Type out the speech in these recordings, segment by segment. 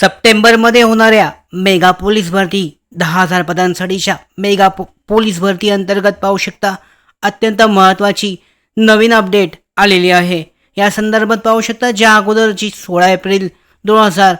सप्टेंबरमध्ये होणाऱ्या mega police भरती दहा हजार पदांसाठीच्या मेगा पो पोलीस भरती अंतर्गत पाहू शकता. अत्यंत महत्त्वाची नवीन अपडेट आलेली आहे. या संदर्भात पाहू शकता ज्या अगोदरची सोळा एप्रिल दोन हजार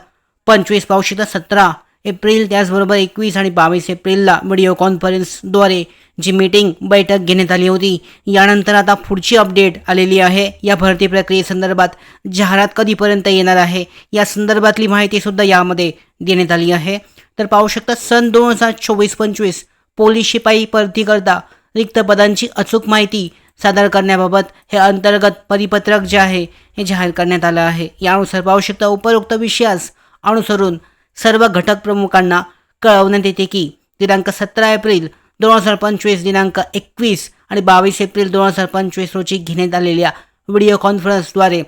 पंचवीस पाहू शकता सतरा एप्रिल त्याचबरोबर एकवीस आणि बावीस एप्रिलला व्हिडिओ कॉन्फरन्सद्वारे जी मीटिंग बैठक घेण्यात आली होती. यानंतर आता पुढची अपडेट आलेली आहे. या भरती प्रक्रियेसंदर्भात जाहिरात कधीपर्यंत येणार आहे या संदर्भातली माहितीसुद्धा यामध्ये देण्यात आली आहे. तर पाहू शकता सन दोन हजार चोवीस पंचवीस पोलीस शिपाई भरतीकरता रिक्त पदांची अचूक माहिती सादर करण्याबाबत हे अंतर्गत परिपत्रक जे आहे हे जाहीर करण्यात आलं आहे. यानुसार पाहू शकता उपरोक्त विषयास अनुसरून सर्व घटक प्रमुखांना कळवण्यात येते की दिनांक सतरा एप्रिल दोन हजार पंचवीस दिनांक एकवीस आणि बावीस एप्रिल दोन हजार पंचवीस रोजी घेण्यात आलेल्या व्हिडिओ कॉन्फरन्सद्वारे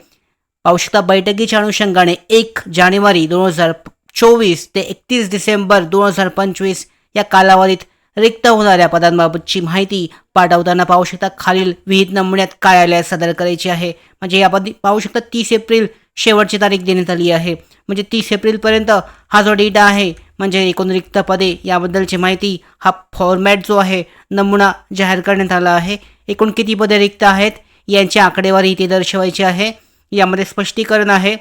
पाहू बैठकीच्या अनुषंगाने एक जानेवारी दोन हजार चोवीस ते एकतीस डिसेंबर दोन हजार पंचवीस या कालावधीत रिक्त होणाऱ्या पदांबाबतची माहिती पाठवताना पाहू शकता खालील विहित नमुन्यात कार्यालयात सादर करायची आहे. म्हणजे यामध्ये पाहू शकता तीस एप्रिल शेवटची तारीख देण्यात आली आहे. म्हणजे तीस एप्रिलपर्यंत हा जो डेटा आहे म्हणजे एकूण रिक्त पदे याबद्दलची माहिती हा फॉर्मॅट जो आहे नमुना जाहीर करण्यात आला आहे. एकूण किती पदे रिक्त आहेत यांची आकडेवारी इथे दर्शवायची आहे. यामध्ये स्पष्टीकरण आहे.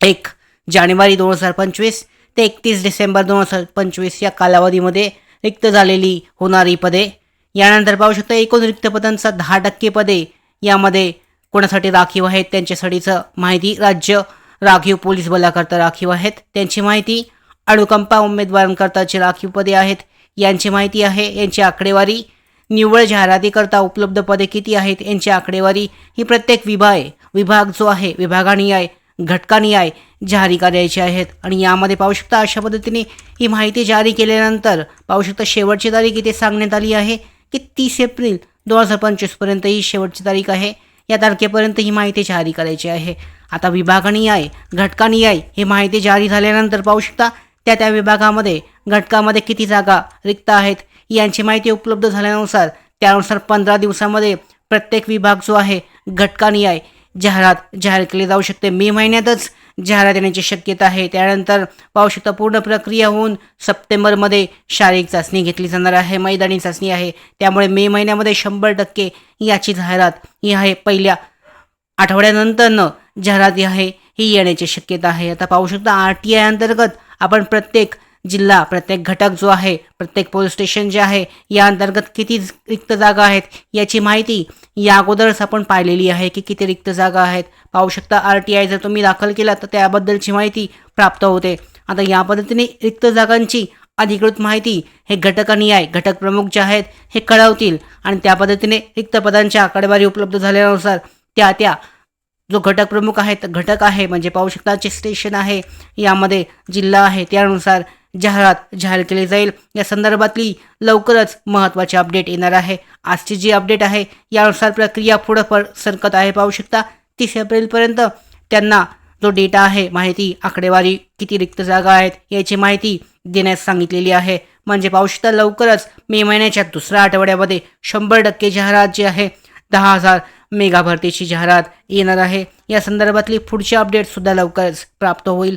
एक जानेवारी दोन हजार पंचवीस ते एकतीस डिसेंबर दोन हजार पंचवीस या कालावधीमध्ये रिक्त झालेली होणारी पदे. यानंतर पाहू शकता एकूण रिक्त पदांचा दहा टक्के पदे यामध्ये कोणासाठी राखीव आहेत त्यांच्यासाठीचं माहिती राज्य राखीव पोलीस बलाकरता राखीव आहेत. त्यांची माहिती अणुकंपा उमेदवारांकरताची राखीव पदे आहेत. यांची माहिती आहे यांची आकडेवारी निव्वळ जाहिरातीकरता उपलब्ध पदे किती आहेत यांची आकडेवारी ही प्रत्येक विभाग विभाग जो आहे विभागानिहाय आहे जारी करायची आहेत. आणि यामध्ये पाहू शकता अशा पद्धतीने ही माहिती जारी केल्यानंतर पाहू शकता शेवटची तारीख इथे सांगण्यात आली आहे की तीस एप्रिल दोन हजार पंचवीसपर्यंत ही शेवटची तारीख आहे. या तारखेपर्यंत ही माहिती जारी करायची आहे. आता विभागानिहाय घटकानिहाय ही माहिती जारी झाल्यानंतर पाहू शकता त्या त्या विभागामध्ये घटकामध्ये किती जागा रिक्त आहेत यांची माहिती उपलब्ध झाल्यानुसार त्यानुसार पंधरा दिवसामध्ये प्रत्येक विभाग जो आहे घटकानिहाय जाहिरात जाहीर केली जाऊ शकते. मे महिन्यातच जाहिरात येण्याची शक्यता आहे. त्यानंतर पाहू शकता पूर्ण प्रक्रिया होऊन सप्टेंबरमध्ये शारीरिक चाचणी घेतली जाणार आहे. मैदानी चाचणी आहे. त्यामुळे मे महिन्यामध्ये शंभर टक्के याची जाहिरात ही आहे. पहिल्या आठवड्यानंतरनं जाहिरात ही आहे ही येण्याची शक्यता आहे. आता पाहू शकता आर टी आय अंतर्गत आपण प्रत्येक जिल्हा प्रत्येक घटक जो आहे प्रत्येक पोलीस स्टेशन जे आहे या अंतर्गत किती रिक्त जागा आहेत याची माहिती या अगोदरच आपण पाहिलेली आहे की किती रिक्त जागा आहेत. पाहू शकता आर टी आय जर तुम्ही दाखल केला तर त्याबद्दलची माहिती प्राप्त होते. आता या पद्धतीने रिक्त जागांची अधिकृत माहिती हे घटकांनी घटक प्रमुख जे आहेत हे कळवतील. आणि त्या पद्धतीने रिक्त पदांच्या आकडेवारी उपलब्ध झाल्यानुसार त्या त्या जो घटक प्रमुख आहेत घटक आहे म्हणजे पाहू शकता जे स्टेशन आहे यामध्ये जिल्हा आहे त्यानुसार जाहिरात जाहीर केली जाईल. या संदर्भातली लवकरच महत्त्वाचे अपडेट येणार आहे. आजची जी अपडेट आहे यानुसार प्रक्रिया पुढं प सरकत आहे पाहू शकता. तीस एप्रिलपर्यंत त्यांना जो डेटा आहे माहिती आकडेवारी किती रिक्त जागा आहेत याची माहिती देण्यास सांगितलेली आहे. म्हणजे पाहू शकता लवकरच मे महिन्याच्या दुसऱ्या आठवड्यामध्ये शंभर टक्के जाहिरात जी आहे दहा हजार मेगा भरतीची जाहिरात येणार आहे. या संदर्भातली पुढची अपडेटसुद्धा लवकरच प्राप्त होईल.